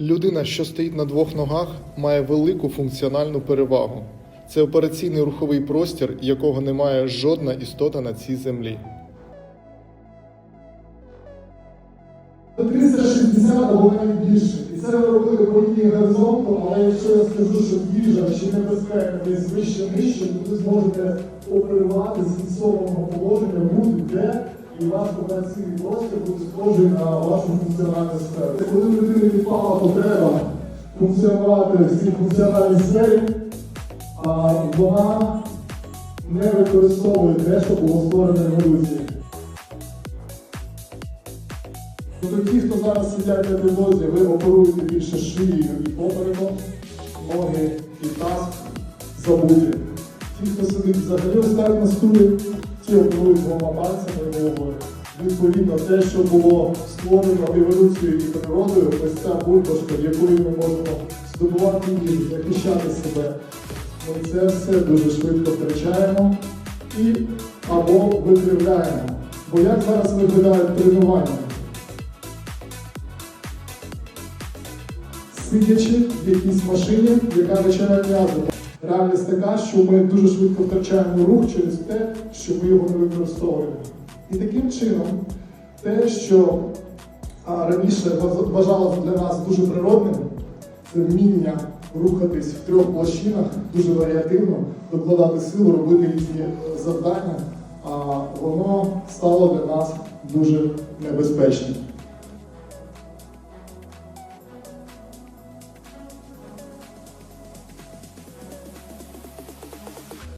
Людина, що стоїть на двох ногах, має велику функціональну перевагу. Це операційний руховий простір, якого не має жодна істота на цій землі. 360 або навіть більше. І це ми робили по лінії горизонту, але якщо я скажу, що їжа чи небезпека десь вище нижче, то ви зможете оперувати з фіксованого положення будь-де, і ваш операційний простір буде схожий на вашу функціональну сферу. Коли в людини відпала потреба функціонувати в цій функціональній сфері, вона не використовує те, що було створено еволюцією. Тобто ті, хто зараз сидять на підлозі, ви оперуєте більше шиєю і попереком, ноги і таз забуті. Ті, хто сидить взагалі ось на стулі, оперують двома пальцями і. Відповідно, те, що було створено еволюцією і природою, ось ця бульбашка, якою ми можемо здобувати їжу, захищати себе. Ми це все дуже швидко втрачаємо і або викривляємо. Бо як зараз виглядають тренування? сидячи в якійсь машині, яка качає м'язи. Реальність така, що ми дуже швидко втрачаємо рух через те, що ми його не використовуємо. І таким чином, те, що раніше вваж- вважалося для нас дуже природним, це вміння рухатись в трьох площинах дуже варіативно, докладати силу, робити різні е, завдання, воно стало для нас дуже небезпечним.